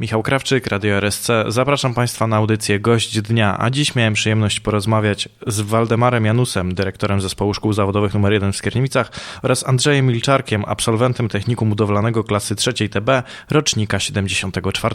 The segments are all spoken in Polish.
Michał Krawczyk, Radio RSC. Zapraszam Państwa na audycję Gość Dnia, a dziś miałem przyjemność porozmawiać z Waldemarem Janusem, dyrektorem Zespołu Szkół Zawodowych nr 1 w Skierniewicach oraz Andrzejem Milczarkiem, absolwentem Technikum Budowlanego klasy 3 TB, rocznika 74.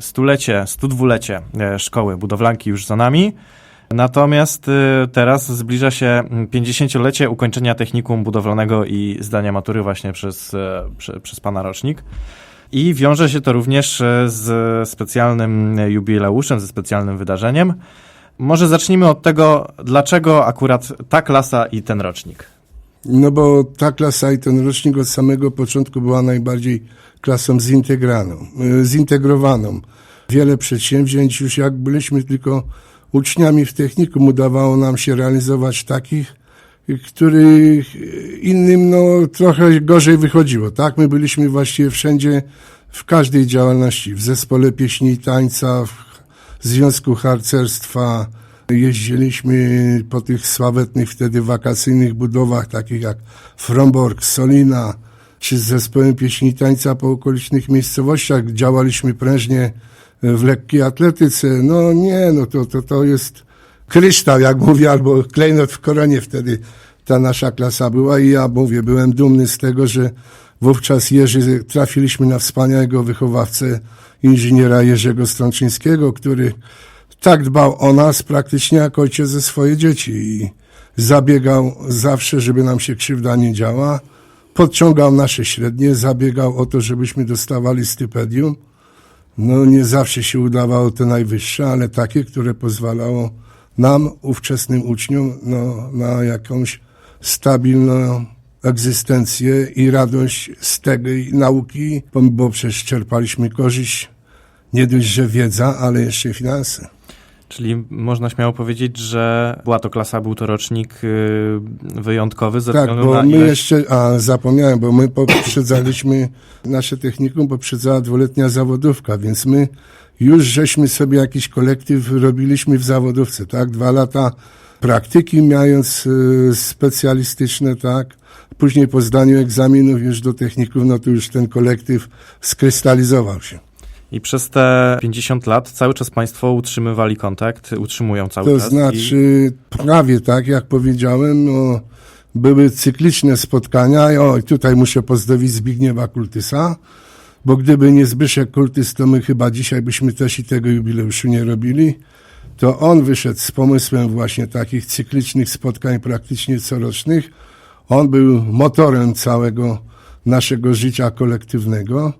Stulecie, 102-lecie e, szkoły budowlanki już za nami. Natomiast e, teraz zbliża się 50-lecie ukończenia technikum budowlanego i zdania matury właśnie przez, e, przez, przez pana rocznik. I wiąże się to również e, z specjalnym jubileuszem, ze specjalnym wydarzeniem. Może zacznijmy od tego, dlaczego akurat ta klasa i ten rocznik. No bo ta klasa i ten rocznik od samego początku była najbardziej klasą zintegraną, e, zintegrowaną. Wiele przedsięwzięć już jak byliśmy tylko uczniami w technikum udawało nam się realizować takich, których innym no, trochę gorzej wychodziło. Tak, my byliśmy właściwie wszędzie, w każdej działalności, w zespole pieśni i tańca, w Związku Harcerstwa, jeździliśmy po tych sławetnych wtedy wakacyjnych budowach, takich jak Fromborg, Solina, czy z zespołem pieśni i tańca po okolicznych miejscowościach. Działaliśmy prężnie w lekkiej atletyce. No nie, no to, to, to jest kryształ, jak mówię, albo klejnot w koronie wtedy ta nasza klasa była i ja mówię, byłem dumny z tego, że wówczas Jerzy, trafiliśmy na wspaniałego wychowawcę inżyniera Jerzego Strączyńskiego, który tak dbał o nas praktycznie jak ojciec ze swoje dzieci i zabiegał zawsze, żeby nam się krzywda nie działa, podciągał nasze średnie, zabiegał o to, żebyśmy dostawali stypendium. No nie zawsze się udawało te najwyższe, ale takie, które pozwalało nam, ówczesnym uczniom, no, na jakąś stabilną egzystencję i radość z tej nauki, bo przecież czerpaliśmy korzyść nie dość, że wiedza, ale jeszcze finanse. Czyli można śmiało powiedzieć, że była to klasa, był to rocznik y, wyjątkowy ze tak, bo my ilość... jeszcze, a zapomniałem, bo my poprzedzaliśmy nasze technikum, poprzedzała dwuletnia zawodówka, więc my już żeśmy sobie jakiś kolektyw robiliśmy w zawodówce, tak? Dwa lata praktyki, mając y, specjalistyczne, tak? Później po zdaniu egzaminów już do techników, no to już ten kolektyw skrystalizował się. I przez te 50 lat cały czas Państwo utrzymywali kontakt, utrzymują cały To czas. znaczy, I... prawie tak, jak powiedziałem, no, były cykliczne spotkania. O, tutaj muszę pozdrowić Zbigniewa Kultysa, bo gdyby nie Zbyszek Kultys, to my chyba dzisiaj byśmy też i tego jubileuszu nie robili. To on wyszedł z pomysłem właśnie takich cyklicznych spotkań praktycznie corocznych. On był motorem całego naszego życia kolektywnego.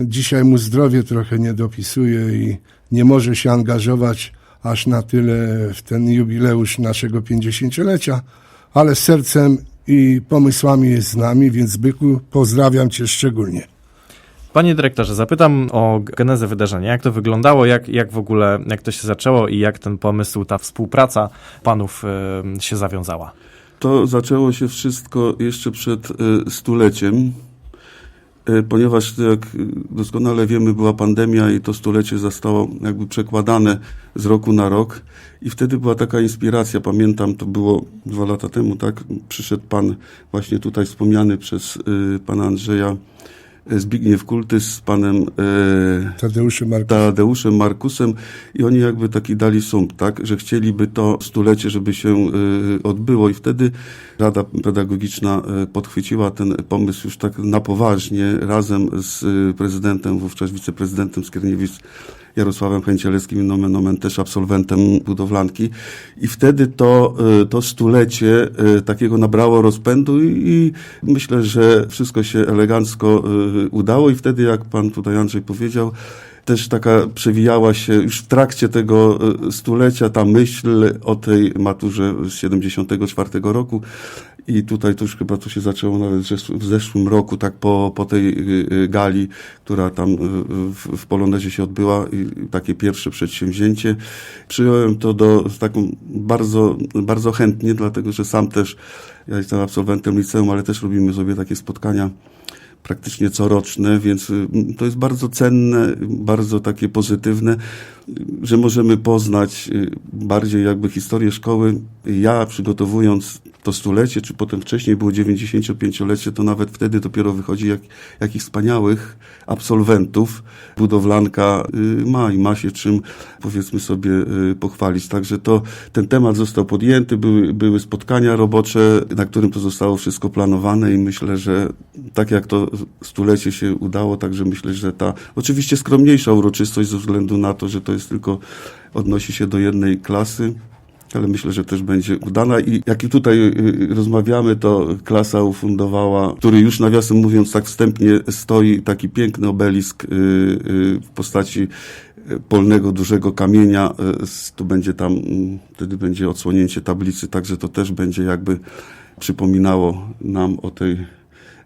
Dzisiaj mu zdrowie trochę nie dopisuje i nie może się angażować aż na tyle w ten jubileusz naszego 50-lecia, ale sercem i pomysłami jest z nami, więc Byku, pozdrawiam Cię szczególnie. Panie dyrektorze, zapytam o genezę wydarzenia. Jak to wyglądało, jak, jak w ogóle, jak to się zaczęło i jak ten pomysł, ta współpraca panów y, się zawiązała? To zaczęło się wszystko jeszcze przed y, stuleciem, y, ponieważ jak doskonale wiemy, była pandemia i to stulecie zostało jakby przekładane z roku na rok i wtedy była taka inspiracja, pamiętam, to było dwa lata temu, tak, przyszedł pan właśnie tutaj wspomniany przez pana Andrzeja Zbigniew Kultys z panem e, Tadeuszem, Markusem. Tadeuszem Markusem i oni jakby taki dali sump, tak, że chcieliby to stulecie, żeby się e, odbyło i wtedy Rada Pedagogiczna e, podchwyciła ten pomysł już tak na poważnie razem z prezydentem, wówczas wiceprezydentem Skierniewic Jarosławem Chęcielewskim, nomen omen też absolwentem budowlanki. I wtedy to, to stulecie takiego nabrało rozpędu i, i myślę, że wszystko się elegancko udało i wtedy, jak pan tutaj Andrzej powiedział, też taka przewijała się już w trakcie tego stulecia ta myśl o tej maturze z 74 roku i tutaj to już chyba to się zaczęło nawet w zeszłym roku, tak po, po tej gali, która tam w, w Polonezie się odbyła takie pierwsze przedsięwzięcie. Przyjąłem to do, taką bardzo, bardzo chętnie, dlatego że sam też, ja jestem absolwentem liceum, ale też robimy sobie takie spotkania praktycznie coroczne, więc to jest bardzo cenne, bardzo takie pozytywne. Że możemy poznać y, bardziej jakby historię szkoły. Ja przygotowując to stulecie, czy potem wcześniej było 95-lecie, to nawet wtedy dopiero wychodzi, jak, jakich wspaniałych absolwentów budowlanka y, ma i ma się czym, powiedzmy sobie, y, pochwalić. Także to, ten temat został podjęty, były, były spotkania robocze, na którym to zostało wszystko planowane i myślę, że tak jak to stulecie się udało, także myślę, że ta oczywiście skromniejsza uroczystość ze względu na to, że to jest tylko, odnosi się do jednej klasy, ale myślę, że też będzie udana i jak tutaj y, rozmawiamy, to klasa ufundowała, który już nawiasem mówiąc tak wstępnie stoi taki piękny obelisk y, y, w postaci y, polnego, dużego kamienia. y, Tu będzie tam, wtedy będzie odsłonięcie tablicy, także to też będzie jakby przypominało nam o tej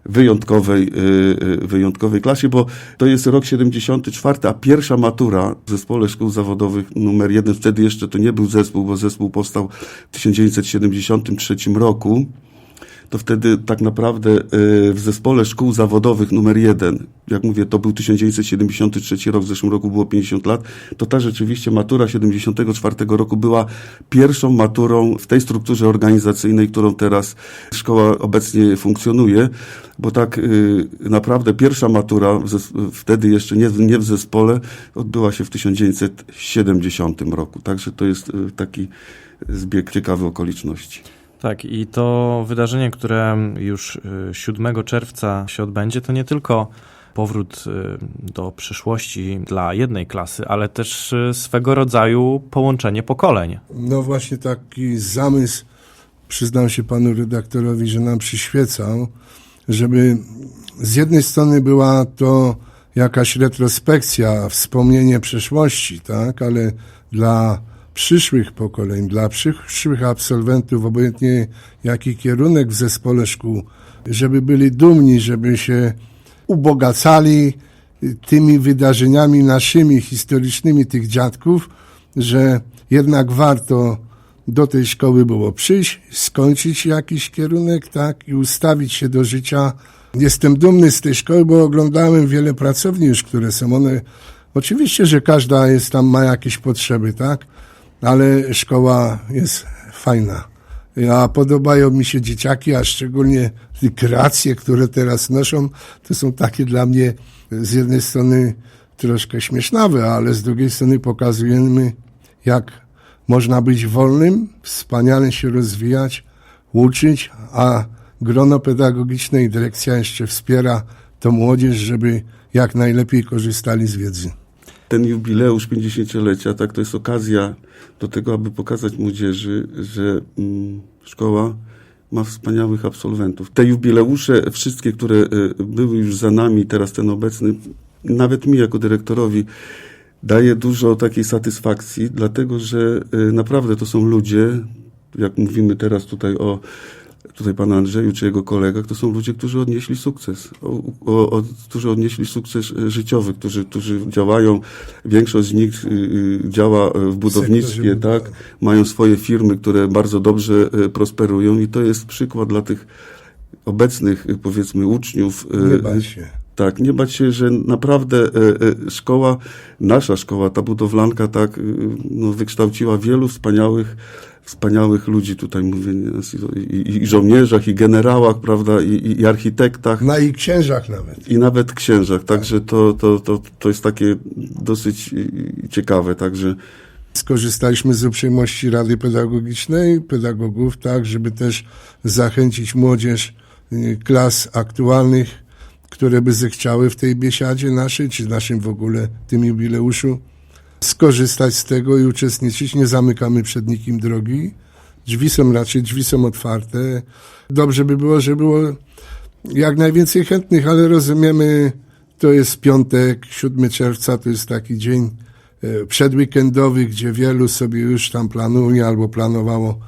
wyjątkowej, y, y, wyjątkowej klasie, bo to jest rok 74, a pierwsza matura w zespole szkół zawodowych numer jeden, wtedy jeszcze to nie był zespół, bo zespół powstał w 1973 roku, to wtedy tak naprawdę y, w zespole szkół zawodowych numer jeden, jak mówię, to był 1973 rok, w zeszłym roku było 50 lat, to ta rzeczywiście matura 74 roku była pierwszą maturą w tej strukturze organizacyjnej, którą teraz szkoła obecnie funkcjonuje, bo tak y, naprawdę pierwsza matura, wtedy jeszcze nie, w- nie w zespole, odbyła się w 1970 roku. Także to jest y, taki zbieg ciekawy okoliczności. Tak, i to wydarzenie, które już y, 7 czerwca się odbędzie, to nie tylko powrót y, do przyszłości dla jednej klasy, ale też y, swego rodzaju połączenie pokoleń. No właśnie taki zamysł, przyznam się panu redaktorowi, że nam przyświecał, żeby z jednej strony była to jakaś retrospekcja, wspomnienie przeszłości, tak, ale dla przyszłych pokoleń, dla przyszłych absolwentów, obojętnie jaki kierunek w zespole szkół, żeby byli dumni, żeby się ubogacali tymi wydarzeniami naszymi, historycznymi tych dziadków, że jednak warto do tej szkoły było przyjść, skończyć jakiś kierunek, tak, i ustawić się do życia. Jestem dumny z tej szkoły, bo oglądałem wiele pracowni już, które są one. Oczywiście, że każda jest tam, ma jakieś potrzeby, tak, ale szkoła jest fajna. A podobają mi się dzieciaki, a szczególnie te kreacje, które teraz noszą, to są takie dla mnie z jednej strony troszkę śmiesznawe, ale z drugiej strony pokazujemy, jak można być wolnym, wspaniale się rozwijać, uczyć, a grono pedagogiczne i dyrekcja jeszcze wspiera tą młodzież, żeby jak najlepiej korzystali z wiedzy. Ten jubileusz 50-lecia, tak, to jest okazja do tego, aby pokazać młodzieży, że mm, szkoła ma wspaniałych absolwentów. Te jubileusze, wszystkie, które y, były już za nami, teraz ten obecny, nawet mi jako dyrektorowi, daje dużo takiej satysfakcji, dlatego że y, naprawdę to są ludzie, jak mówimy teraz tutaj o tutaj pana Andrzeju czy jego kolegach, to są ludzie, którzy odnieśli sukces, o, o, o, którzy odnieśli sukces e, życiowy, którzy, którzy działają, większość z nich y, y, działa e, w budownictwie, tak, budowy. mają swoje firmy, które bardzo dobrze e, prosperują i to jest przykład dla tych obecnych, y, powiedzmy, uczniów. Nie bać się. tak, nie bać się, że naprawdę e, e, szkoła, nasza szkoła, ta budowlanka, tak, y, no, wykształciła wielu wspaniałych, wspaniałych ludzi, tutaj mówię, nie, i, i żołnierzach, i generałach, prawda, i, i, i architektach, Na ich księżach nawet. i nawet księżach, także to, to, to, to jest takie dosyć ciekawe, także Skorzystaliśmy z uprzejmości Rady Pedagogicznej, pedagogów, tak, żeby też zachęcić młodzież y, klas aktualnych, które by zechciały w tej biesiadzie naszej, czy naszym w ogóle tym jubileuszu, skorzystać z tego i uczestniczyć. Nie zamykamy przed nikim drogi. Drzwi są raczej, drzwi są otwarte. Dobrze by było, żeby było jak najwięcej chętnych, ale rozumiemy, to jest piątek, 7 czerwca, to jest taki dzień e, przedweekendowy, gdzie wielu sobie już tam planuje albo planowało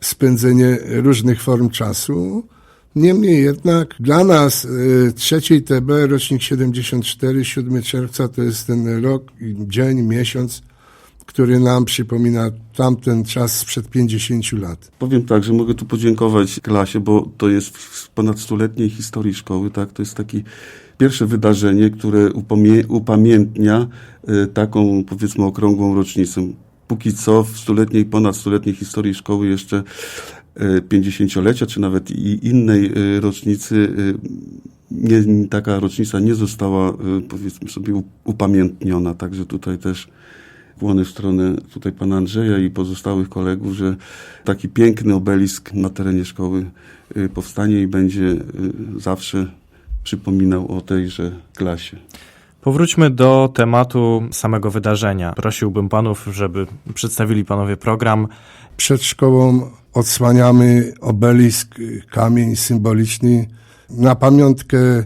spędzenie różnych form czasu. Niemniej jednak dla nas e, trzeciej TB, rocznik 74, 7 czerwca to jest ten rok, dzień, miesiąc, który nam przypomina tamten czas sprzed 50 lat. Powiem tak, że mogę tu podziękować klasie, bo to jest w ponad stuletniej historii szkoły, tak? To jest taki pierwsze wydarzenie, które upamie- upamiętnia y, taką, powiedzmy, okrągłą rocznicę. Póki co w stuletniej, ponad stuletniej historii szkoły jeszcze y, 50-lecia, czy nawet i innej y, rocznicy, y, nie, taka rocznica nie została, powiedzmy sobie, upamiętniona. Także tutaj też kłony w stronę tutaj pana Andrzeja i pozostałych kolegów, że taki piękny obelisk na terenie szkoły powstanie i będzie zawsze przypominał o tejże klasie. Powróćmy do tematu samego wydarzenia. Prosiłbym panów, żeby przedstawili panowie program. Przed szkołą odsłaniamy obelisk, kamień symboliczny na pamiątkę e,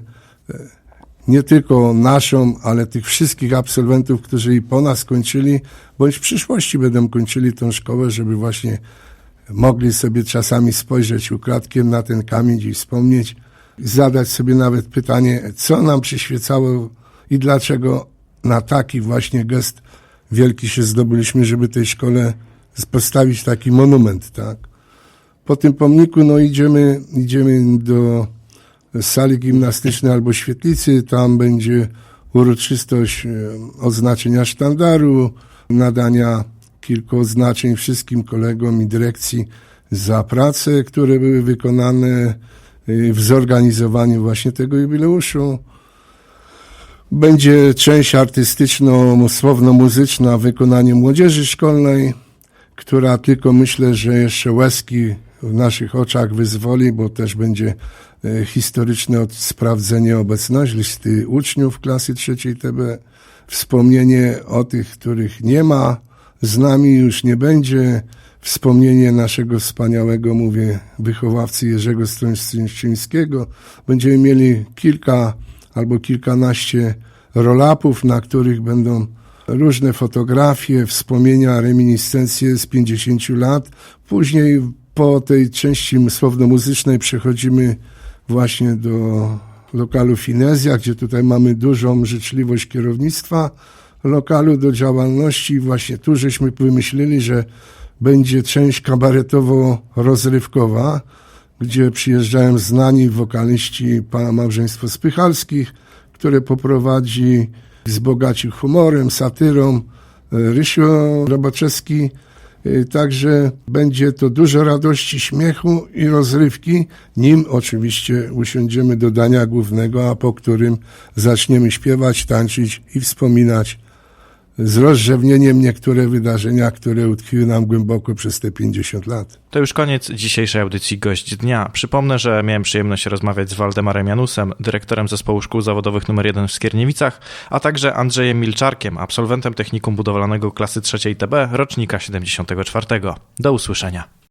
nie tylko naszą, ale tych wszystkich absolwentów, którzy i po nas kończyli, bądź w przyszłości będą kończyli tą szkołę, żeby właśnie mogli sobie czasami spojrzeć ukradkiem na ten kamień i wspomnieć, zadać sobie nawet pytanie, co nam przyświecało i dlaczego na taki właśnie gest wielki się zdobyliśmy, żeby tej szkole postawić taki monument, tak. Po tym pomniku, no idziemy, idziemy do sali gimnastycznej albo świetlicy, tam będzie uroczystość e, oznaczenia sztandaru, nadania kilku oznaczeń wszystkim kolegom i dyrekcji za prace, które były wykonane e, w zorganizowaniu właśnie tego jubileuszu. Będzie część artystyczno-słowno-muzyczna w wykonaniu młodzieży szkolnej, która tylko myślę, że jeszcze łezki w naszych oczach wyzwoli, bo też będzie e, historyczne sprawdzenie obecności listy uczniów klasy trzeciej TB, wspomnienie o tych, których nie ma, z nami już nie będzie, wspomnienie naszego wspaniałego, mówię, wychowawcy Jerzego Strączyńskiego. Będziemy mieli kilka albo kilkanaście rolapów, na których będą różne fotografie, wspomnienia, reminiscencje z 50 lat. Później po tej części słowno-muzycznej przechodzimy właśnie do lokalu Finezja, gdzie tutaj mamy dużą życzliwość kierownictwa lokalu do działalności. Właśnie tu żeśmy wymyślili, że będzie część kabaretowo-rozrywkowa, gdzie przyjeżdżają znani wokaliści pana małżeństwa Spychalskich, które poprowadzi wzbogaci humorem, satyrą e, Rysio Robaczewski. E, Także będzie to dużo radości, śmiechu i rozrywki, nim oczywiście usiądziemy do dania głównego, a po którym zaczniemy śpiewać, tańczyć i wspominać z rozrzewnieniem niektóre wydarzenia, które utkwiły nam głęboko przez te 50 lat. To już koniec dzisiejszej audycji Gość Dnia. Przypomnę, że miałem przyjemność rozmawiać z Waldemarem Janusem, dyrektorem Zespołu Szkół Zawodowych nr 1 w Skierniewicach, a także Andrzejem Milczarkiem, absolwentem Technikum Budowlanego klasy trzeciej TB, rocznika 74. Do usłyszenia.